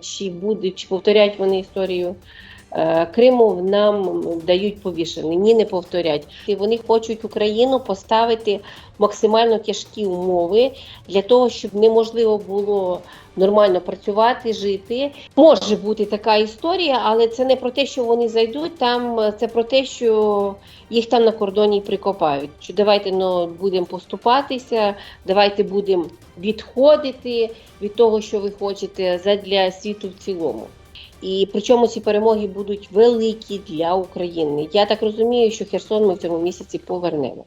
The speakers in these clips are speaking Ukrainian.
Чи будуть, чи повторять вони історію Криму, нам дають повішений. Ні, не повторять. І вони хочуть Україну поставити максимально тяжкі умови для того, щоб неможливо було нормально працювати, жити. Може бути така історія, але це не про те, що вони зайдуть. Там е, це про те, що їх там на кордоні прикопають. Що давайте ну, будемо поступатися, давайте будемо відходити від того, що ви хочете, задля світу в цілому. І причому ці перемоги будуть великі для України. Я так розумію, що Херсон ми в цьому місяці повернемо.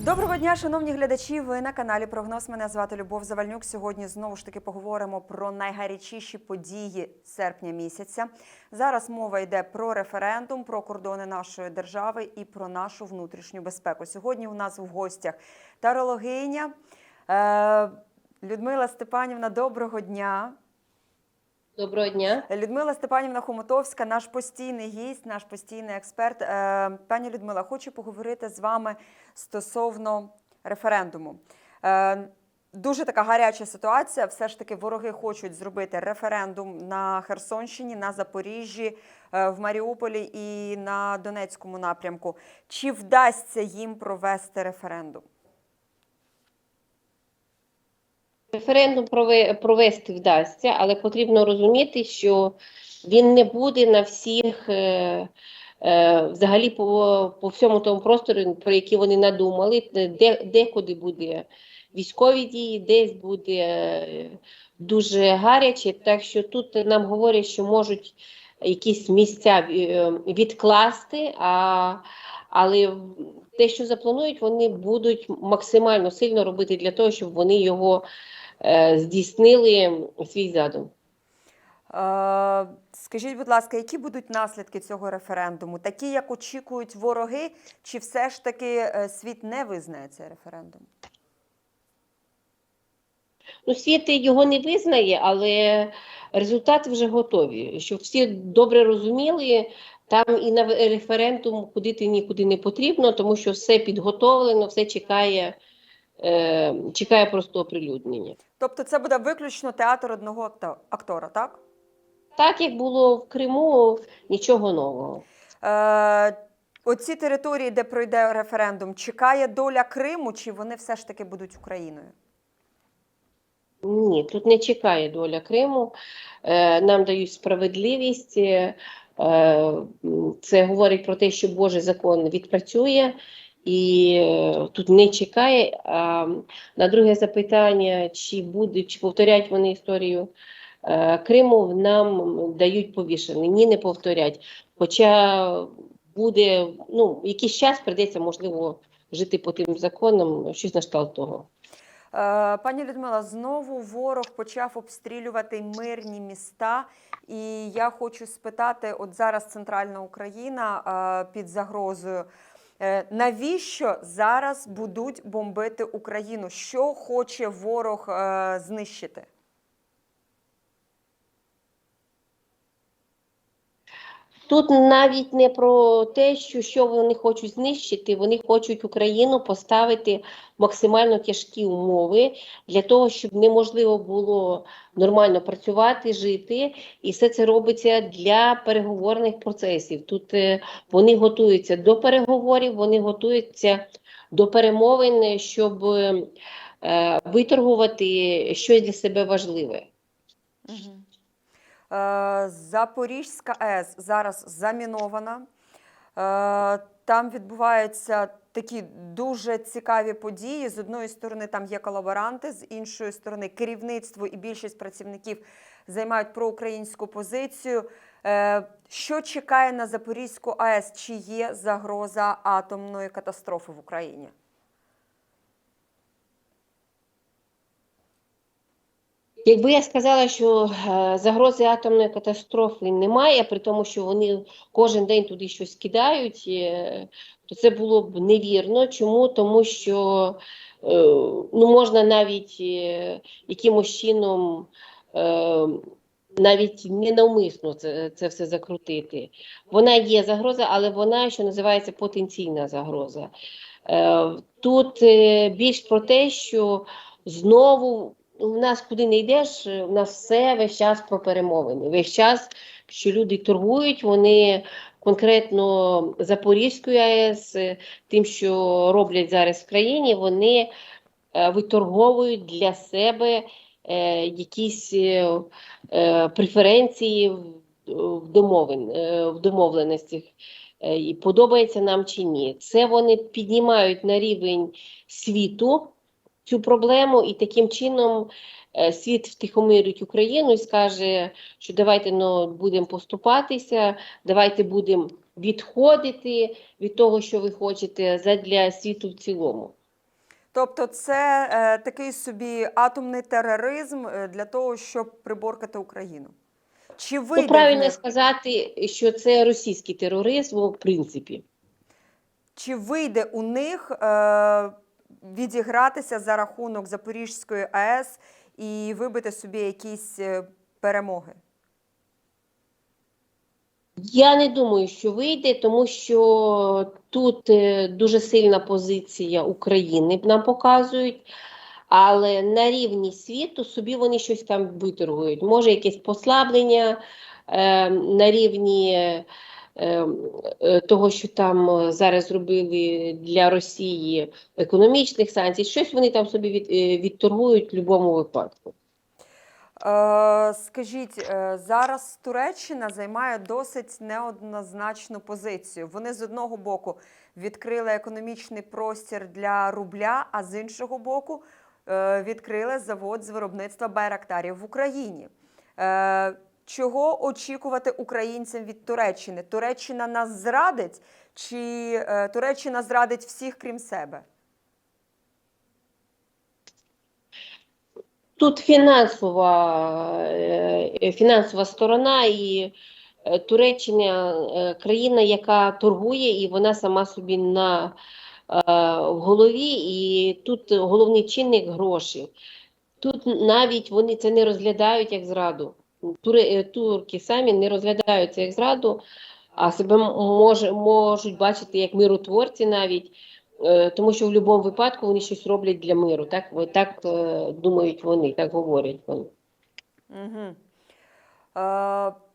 Доброго дня, шановні глядачі. Ви на каналі Прогноз. Мене звати Любов Завальнюк. Сьогодні знову ж таки поговоримо про найгарячіші події серпня місяця. Зараз мова йде про референдум, про кордони нашої держави і про нашу внутрішню безпеку. Сьогодні у нас в гостях тарологиня Людмила Степанівна. Доброго дня. Доброго дня. Людмила Степанівна Хомутовська, наш постійний гість, наш постійний експерт. Е, Пані Людмила, хочу поговорити з вами стосовно референдуму. Е, Дуже така гаряча ситуація. Все ж таки, вороги хочуть зробити референдум на Херсонщині, на Запоріжжі, е, в Маріуполі і на Донецькому напрямку. Чи вдасться їм провести референдум? Референдум провести вдасться, але потрібно розуміти, що він не буде на всіх, е, е, взагалі по, по всьому тому просторі, про який вони надумали, де, декуди буде військові дії, десь буде дуже гаряче. Так що тут нам говорять, що можуть якісь місця е, відкласти, а, але те, що запланують, вони будуть максимально сильно робити для того, щоб вони його здійснили свій задум. Е, Скажіть, будь ласка, які будуть наслідки цього референдуму? Такі, як очікують вороги, чи все ж таки е, світ не визнає цей референдум? Ну, світ його не визнає, але результати вже готові. Щоб всі добре розуміли, там і на референдум ходити нікуди не потрібно, тому що все підготовлено, все чекає, е, чекає просто оприлюднення. Тобто це буде виключно театр одного актора, так? Так як було в Криму, нічого нового. Е, оці території, де пройде референдум, чекає доля Криму, чи вони все ж таки будуть Україною? Ні, тут не чекає доля Криму. Е, Нам дають справедливість. Е, Це говорить про те, що Божий закон відпрацює і е, тут не чекає. А на друге запитання, чи буде, чи повторять вони історію е, Криму, нам дають повішений. Ні, не повторять. Хоча буде, ну, якийсь час прийдеться, можливо, жити по тим законам, щось на кшталт того. Е, Пані Людмила, знову ворог почав обстрілювати мирні міста. І я хочу спитати: от зараз центральна Україна під загрозою. Е, Навіщо зараз будуть бомбити Україну? Що хоче ворог е, знищити? Тут навіть не про те, що, що вони хочуть знищити, вони хочуть Україну поставити максимально тяжкі умови для того, щоб неможливо було нормально працювати, жити, і все це робиться для переговорних процесів. Тут е, вони готуються до переговорів, вони готуються до перемовин, щоб е, виторгувати щось для себе важливе. Угу. Е, Запорізька АЕС зараз замінована. Е, Там відбуваються такі дуже цікаві події. З одної сторони, там є колаборанти, з іншої сторони, керівництво і більшість працівників займають проукраїнську позицію. Е, Що чекає на Запорізьку АЕС? Чи є загроза атомної катастрофи в Україні? Якби я сказала, що е, загрози атомної катастрофи немає, при тому, що вони кожен день туди щось кидають, е, то це було б невірно. Чому? Тому що е, ну, можна навіть якимось чином навіть ненавмисно це, це все закрутити. Вона є загроза, але вона, що називається, потенційна загроза. Тут більш про те, що знову у нас куди не йдеш, у нас все весь час про перемовини. Весь час, що люди торгують, вони конкретно Запорізькою АЕС, тим, що роблять зараз в країні, вони е, виторговують для себе е, якісь е, преференції в, домовин, в домовленостях. І подобається нам чи ні. Це вони піднімають на рівень світу цю проблему, і таким чином е, світ втихомирить Україну і скаже, що давайте ну, будемо поступатися, давайте будемо відходити від того, що ви хочете, задля світу в цілому. Тобто, це е, такий собі атомний тероризм е, для того, щоб приборкати Україну. Чи вийде Ну, правильно них, сказати, що це російський тероризм, в принципі. чи вийде у них е, відігратися за рахунок Запорізької АЕС і вибити собі якісь е, перемоги? Я не думаю, що вийде, тому що тут е, дуже сильна позиція України нам показують, але на рівні світу собі вони щось там виторгують. Може, якесь послаблення е, на рівні е, того, що там е, зараз зробили для Росії економічних санкцій, щось вони там собі від, е, відторгують в будь-якому випадку. Е, Скажіть, е, зараз Туреччина займає досить неоднозначну позицію. Вони з одного боку відкрили економічний простір для рубля, а з іншого боку е, відкрили завод з виробництва байрактарів в Україні. Чого очікувати українцям від Туреччини? Туреччина нас зрадить, чи е, Туреччина зрадить всіх крім себе? Тут фінансова, е, фінансова сторона і е, Туреччина країна, яка торгує, і вона сама собі на в голові, і тут головний чинник гроші. Тут навіть вони це не розглядають як зраду. Е, турки самі не розглядають це як зраду, а себе може, можуть бачити як миротворці навіть. Е, Тому що в будь-якому випадку вони щось роблять для миру. Так, так е, думають вони, так говорять вони. Угу.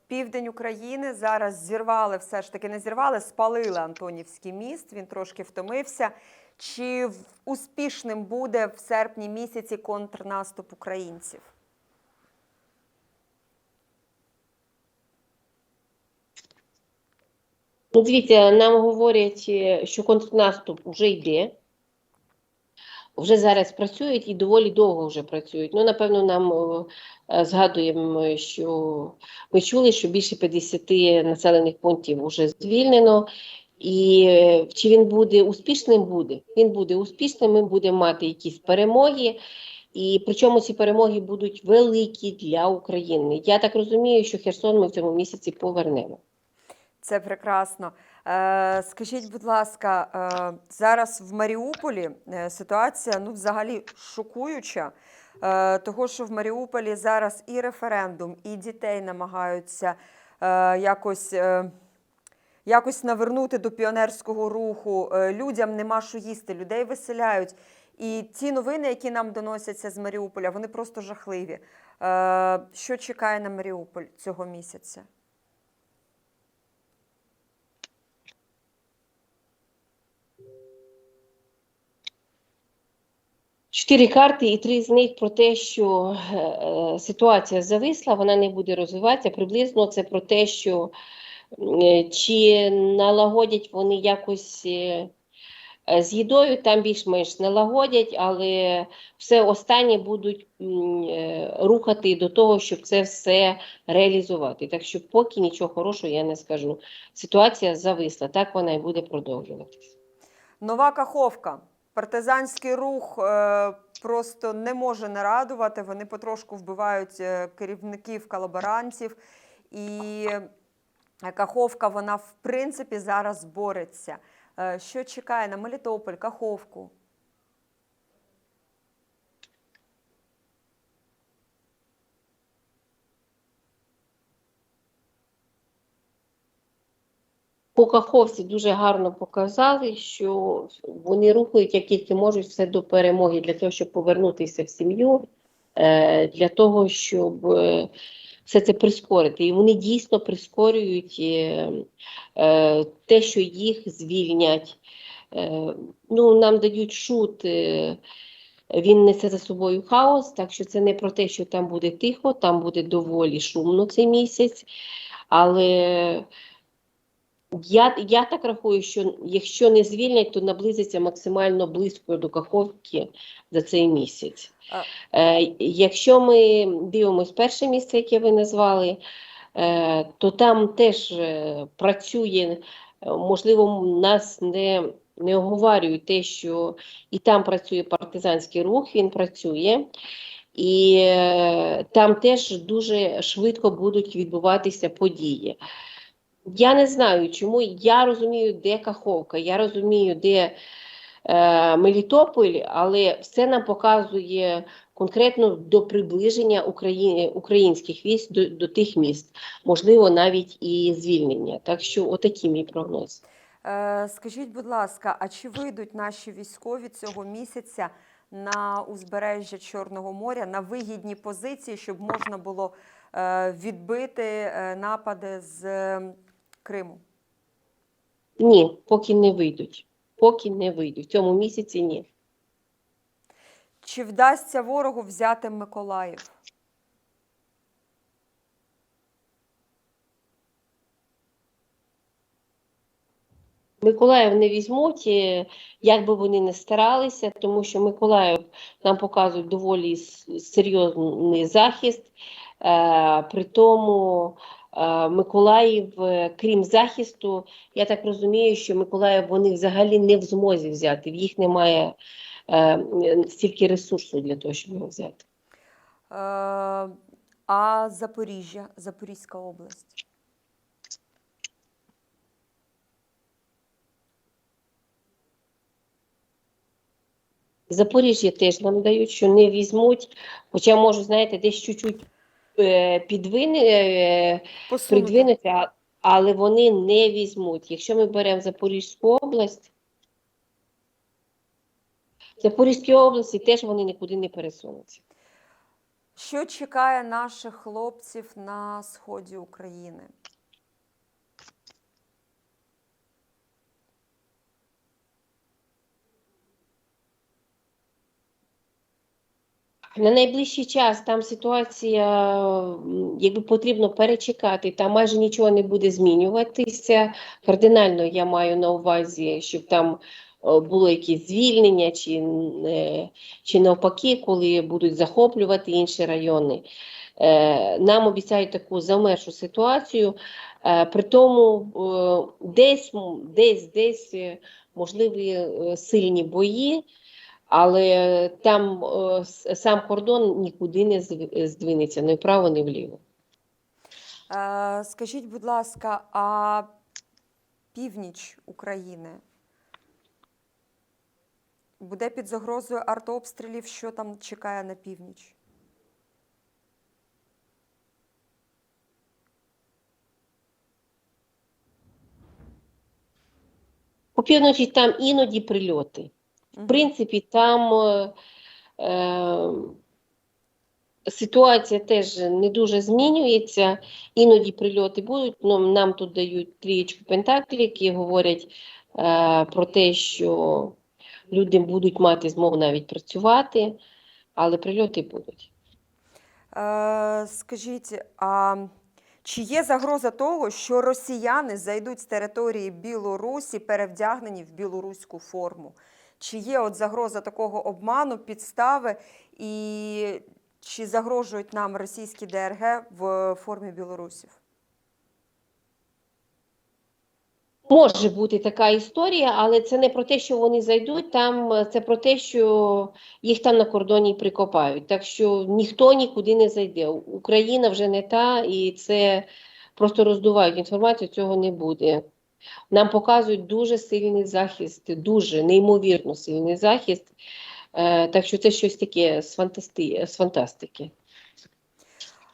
Південь України зараз зірвали, все ж таки не зірвали, спалили Антонівський міст. Він трошки втомився. Чи успішним буде в серпні місяці контрнаступ українців? Дивіться, нам говорять, е, що контрнаступ вже йде. Вже зараз працюють і доволі довго вже працюють. Ну, напевно, нам е, е, згадуємо, що ми чули, що більше 50 населених пунктів вже звільнено. І чи він буде успішним? Буде. Він буде успішним, ми будемо мати якісь перемоги. І причому ці перемоги будуть великі для України. Я так розумію, що Херсон ми в цьому місяці повернемо. Це прекрасно. Е, скажіть, будь ласка, е, зараз в Маріуполі е, ситуація ну, взагалі шокуюча, того, що в Маріуполі зараз і референдум, і дітей намагаються якось. Якось навернути до піонерського руху, людям нема що їсти, людей виселяють. І ті новини, які нам доносяться з Маріуполя, вони просто жахливі. Що чекає на Маріуполь цього місяця? Чотири карти, і три з них про те, що е, ситуація зависла, вона не буде розвиватися. Приблизно це про те, що е, чи налагодять вони якось е, е, з їдою, там більш-менш налагодять, але все останнє будуть е, рухати до того, щоб це все реалізувати. Так що поки нічого хорошого я не скажу. Ситуація зависла, так вона і буде продовжуватися. Нова Каховка. Партизанський рух е, просто не може не радувати. Вони потрошку вбивають е, керівників колаборантів. І Каховка, вона в принципі зараз бореться. Е, що чекає на Мелітополь, Каховку? По Каховці дуже гарно показали, що вони рухають як тільки можуть все до перемоги для того, щоб повернутися в сім'ю, е, для того, щоб е, все це прискорити. І вони дійсно прискорюють е, те, що їх звільнять. Ну, нам дають шут, він несе за собою хаос, так що це не про те, що там буде тихо, там буде доволі шумно цей місяць. Але я, я так рахую, що якщо не звільнять, то наблизиться максимально близько до Каховки за цей місяць. Е, якщо ми дивимося перше місце, яке ви назвали, е, то там теж е, працює, можливо, нас не, не оговарюють те, що і там працює партизанський рух, він працює. І е, там теж дуже швидко будуть відбуватися події. Я не знаю, чому я розумію, де Каховка, я розумію, де е, Мелітополь, але все нам показує конкретно до приближення Україні, українських військ до, до тих міст, можливо, навіть і звільнення. Так що, отакий мій прогноз. Е, Скажіть, будь ласка, а чи вийдуть наші військові цього місяця на узбережжя Чорного моря на вигідні позиції, щоб можна було е, відбити е, напади з Криму? Ні, поки не вийдуть. Поки не вийдуть. В цьому місяці ні. Чи вдасться ворогу взяти Миколаїв? Миколаїв не візьмуть, як би вони не старалися, тому що Миколаїв нам показують доволі серйозний захист. Е, При тому Миколаїв, е, крім захисту, я так розумію, що Миколаїв вони взагалі не в змозі взяти. В їх немає е, стільки ресурсу для того, щоб його взяти. Е, А Запоріжжя, Запорізька область? Запоріжжя теж нам дають, що не візьмуть, хоча можу, знаєте, десь чуть-чуть е, підвини, е, Посунути. придвинуться, а- але вони не візьмуть. Якщо ми беремо Запорізьку область, в Запорізькій області теж вони нікуди не пересунуться. Що чекає наших хлопців на сході України? На найближчий час там ситуація, якби потрібно перечекати, там майже нічого не буде змінюватися. Кардинально я маю на увазі, щоб там е, було якесь звільнення, чи, е, чи навпаки, коли будуть захоплювати інші райони. Е, Нам обіцяють таку замершу ситуацію. При тому десь, десь, десь можливі сильні бої. Але там е, сам кордон нікуди не здвинеться ні вправо, ні вліво. Е, Скажіть, будь ласка, а північ України буде під загрозою артобстрілів? Що там чекає на північ? По півночі там іноді прильоти. В принципі, там е, е, ситуація теж не дуже змінюється. Іноді прильоти будуть. Ну, нам тут дають трієчку пентаклі, які говорять е, про те, що люди будуть мати змогу навіть працювати, але прильоти будуть. Е, Скажіть, а чи є загроза того, що росіяни зайдуть з території Білорусі, перевдягнені в білоруську форму? Чи є от загроза такого обману, підстави, і чи загрожують нам російські ДРГ в формі білорусів? Може бути така історія, але це не про те, що вони зайдуть, там це про те, що їх там на кордоні прикопають. Так що ніхто нікуди не зайде. Україна вже не та, і це просто роздувають інформацію, цього не буде. Нам показують дуже сильний захист, дуже неймовірно сильний захист. Е, так що це щось таке з, фантасти... з фантастики.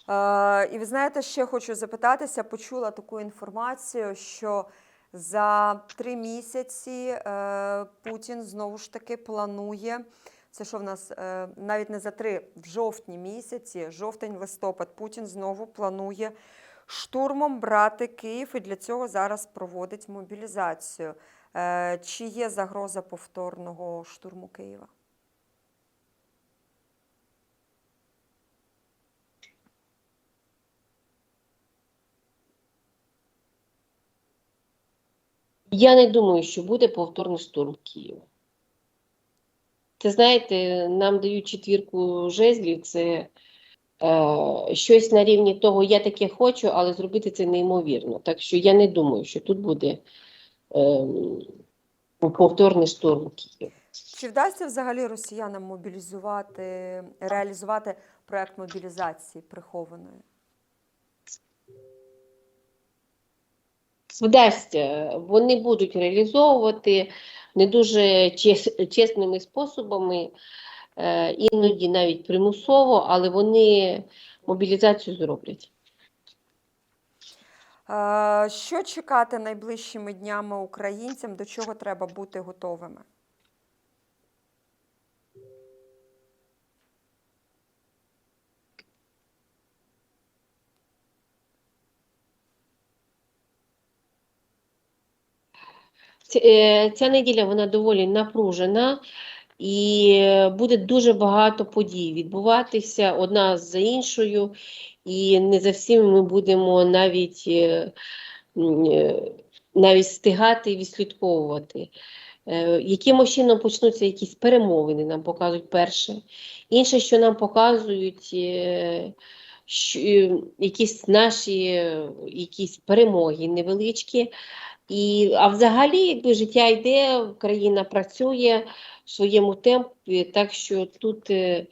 Е, і ви знаєте, ще хочу запитатися, почула таку інформацію, що За три місяці е, Путін знову ж таки планує. Це що в нас навіть не за три, в жовтні місяці, жовтень-листопад, Путін знову планує штурмом брати Київ і для цього зараз проводить мобілізацію. Е, Чи є загроза повторного штурму Києва? Я не думаю, що буде повторний штурм Києва. Це знаєте, нам дають четвірку жезлів, це щось на рівні того, я таке хочу, але зробити це неймовірно. Так що я не думаю, що тут буде е, повторний штурм Києва. Чи вдасться взагалі росіянам мобілізувати, реалізувати проект мобілізації прихованої? Вдасться, вони будуть реалізовувати не дуже чес- чесними способами, е, іноді навіть примусово, але вони мобілізацію зроблять. Е, Що чекати найближчими днями українцям? До чого треба бути готовими? Е, Ця неділя вона доволі напружена і буде дуже багато подій відбуватися одна за іншою, і не за всіми ми будемо навіть, е, е, навіть встигати і відслідковувати. Е, Якимось чином почнуться якісь перемовини, нам показують перше. Інше, що нам показують, що, якісь наші якісь перемоги невеличкі. І, а взагалі, якби життя йде, країна працює своєму темпі, так що тут е,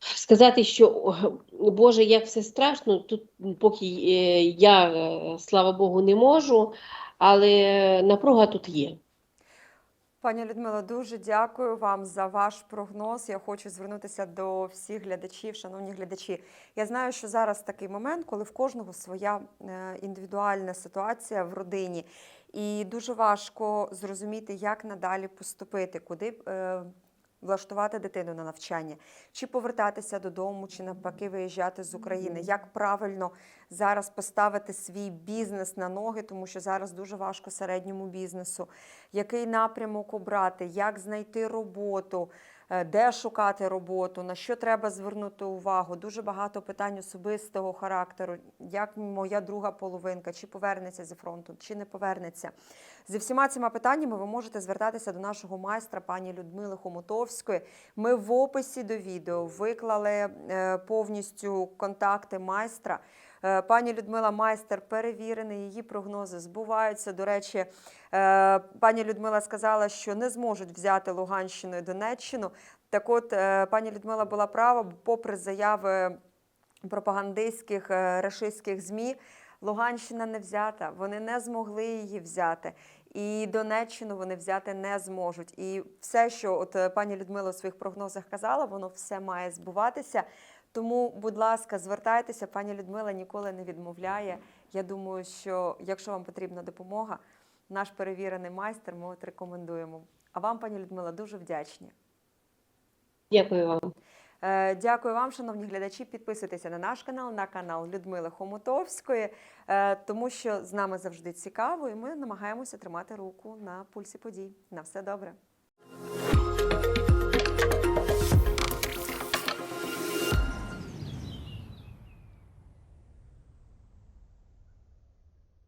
сказати, що Боже, як все страшно, тут поки е, я, е, слава Богу, не можу, але напруга тут є. Пані Людмила, дуже дякую вам за ваш прогноз. Я хочу звернутися до всіх глядачів, шановні глядачі. Я знаю, що зараз такий момент, коли в кожного своя е, індивідуальна ситуація в родині, і дуже важко зрозуміти, як надалі поступити, куди е, влаштувати дитину на навчання, чи повертатися додому, чи навпаки виїжджати з України. Як правильно зараз поставити свій бізнес на ноги, тому що зараз дуже важко середньому бізнесу. Який напрямок обрати, як знайти роботу, де шукати роботу, на що треба звернути увагу. Дуже багато питань особистого характеру, як моя друга половинка, чи повернеться зі фронту, чи не повернеться. Зі всіма цими питаннями ви можете звертатися до нашого майстра, пані Людмили Хомутовської. Ми в описі до відео виклали е, повністю контакти майстра. Е, Пані Людмила майстер перевірений, її прогнози збуваються. До речі, е, пані Людмила сказала, що не зможуть взяти Луганщину і Донеччину. Так от, е, пані Людмила була права, попри заяви пропагандистських рашистських ЗМІ, Луганщина не взята, вони не змогли її взяти. І Донеччину вони взяти не зможуть. І все, що от пані Людмила у своїх прогнозах казала, воно все має збуватися. Тому, будь ласка, звертайтеся, пані Людмила ніколи не відмовляє. Я думаю, що якщо вам потрібна допомога, наш перевірений майстер ми от рекомендуємо. А вам, пані Людмила, дуже вдячні. Дякую вам. Е, Дякую вам, шановні глядачі. Підписуйтеся на наш канал, на канал Людмили Хомутовської, е, тому що з нами завжди цікаво, і ми намагаємося тримати руку на пульсі подій. На все добре.